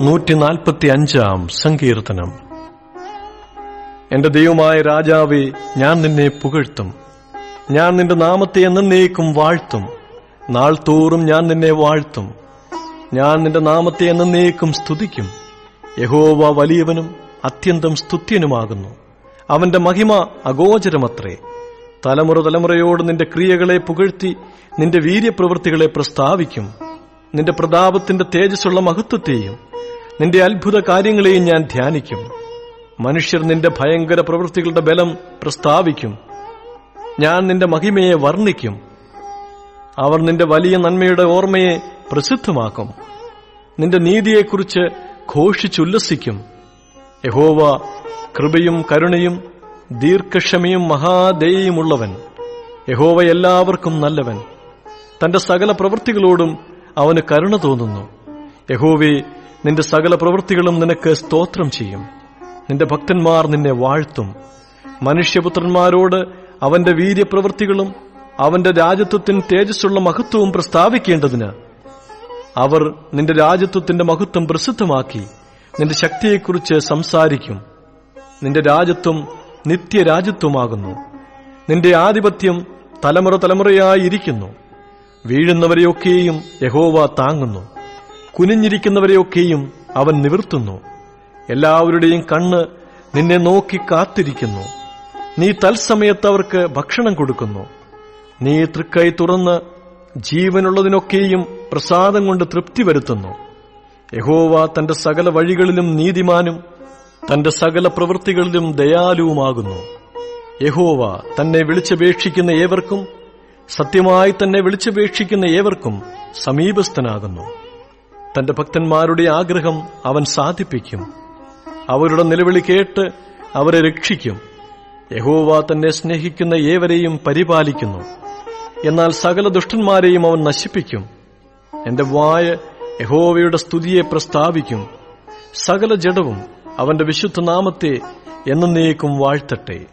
നൂറ്റി നാൽപ്പത്തി അഞ്ചാം സങ്കീർത്തനം. എന്റെ ദൈവമായ രാജാവെ ഞാൻ നിന്നെ പുകഴ്ത്തും. ഞാൻ നിന്റെ നാമത്തെ എന്നേക്കും വാഴ്ത്തും. നാൾ തോറും ഞാൻ നിന്നെ വാഴ്ത്തും. ഞാൻ നിന്റെ നാമത്തെ എന്നേക്കും സ്തുതിക്കും. യഹോവ വലിയവനും അത്യന്തം സ്തുത്യനുമാകുന്നു. അവന്റെ മഹിമ അഗോചരമത്രേ. തലമുറ തലമുറയോട് നിന്റെ ക്രിയകളെ പുകഴ്ത്തി നിന്റെ വീര്യപ്രവൃത്തികളെ പ്രസ്താവിക്കും. നിന്റെ പ്രതാപത്തിന്റെ തേജസ്സുള്ള മഹത്വത്തെയും നിന്റെ അത്ഭുത കാര്യങ്ങളെയും ഞാൻ ധ്യാനിക്കും. മനുഷ്യർ നിന്റെ ഭയങ്കര പ്രവൃത്തികളുടെ ബലം പ്രസ്താവിക്കും. ഞാൻ നിന്റെ മഹിമയെ വർണിക്കും. അവർ നിന്റെ വലിയ നന്മയുടെ ഓർമ്മയെ പ്രസിദ്ധമാക്കും. നിന്റെ നീതിയെക്കുറിച്ച് ഘോഷിച്ചുല്ലസിക്കും. യഹോവ കൃപയും കരുണയും ദീർഘക്ഷമയും മഹാദേയുമുള്ളവൻ യഹോവ എല്ലാവർക്കും നല്ലവൻ. തന്റെ സകല പ്രവൃത്തികളോടും അവന് കരുണ തോന്നുന്നു. യഹോവേ നിന്റെ സകല പ്രവൃത്തികളും നിനക്ക് സ്തോത്രം ചെയ്യും. നിന്റെ ഭക്തന്മാർ നിന്നെ വാഴ്ത്തും. മനുഷ്യപുത്രന്മാരോട് അവന്റെ വീര്യപ്രവൃത്തികളും അവന്റെ രാജ്യത്വത്തിന് തേജസ്സുള്ള മഹത്വവും പ്രസ്താവിക്കേണ്ടതിന് അവർ നിന്റെ രാജ്യത്വത്തിന്റെ മഹത്വം പ്രസിദ്ധമാക്കി നിന്റെ ശക്തിയെക്കുറിച്ച് സംസാരിക്കും. നിന്റെ രാജ്യത്വം നിത്യരാജ്യത്വമാകുന്നു നിന്റെ ആധിപത്യം തലമുറ തലമുറയായിരിക്കുന്നു വീഴുന്നവരെയൊക്കെയും യഹോവ താങ്ങുന്നു. കുനിഞ്ഞിരിക്കുന്നവരെയൊക്കെയും അവൻ നിവർത്തുന്നു. എല്ലാവരുടെയും കണ്ണ് നിന്നെ നോക്കി കാത്തിരിക്കുന്നു. നീ തത്സമയത്ത് അവർക്ക് ഭക്ഷണം കൊടുക്കുന്നു. നീ തൃക്കൈ തുറന്ന് ജീവനുള്ളതിനൊക്കെയും പ്രസാദം കൊണ്ട് തൃപ്തി വരുത്തുന്നു. യഹോവ തന്റെ സകല വഴികളിലും നീതിമാനും തന്റെ സകല പ്രവൃത്തികളിലും ദയാലുവുമാകുന്നു. യഹോവ തന്നെ വിളിച്ചപേക്ഷിക്കുന്ന ഏവർക്കും സത്യമായി തന്നെ വിളിച്ചപേക്ഷിക്കുന്ന ഏവർക്കും സമീപസ്ഥനാകുന്നു. തന്റെ ഭക്തന്മാരുടെ ആഗ്രഹം അവൻ സാധിപ്പിക്കും. അവരുടെ നിലവിളി കേട്ട് അവരെ രക്ഷിക്കും. യഹോവ തന്നെ സ്നേഹിക്കുന്ന ഏവരെയും പരിപാലിക്കുന്നു. എന്നാൽ സകല ദുഷ്ടന്മാരെയും അവൻ നശിപ്പിക്കും. എന്റെ വായ യഹോവയുടെ സ്തുതിയെ പ്രസ്താവിക്കും. സകല ജഡവും അവന്റെ വിശുദ്ധ നാമത്തെ എന്നേക്കും വാഴ്ത്തട്ടെ.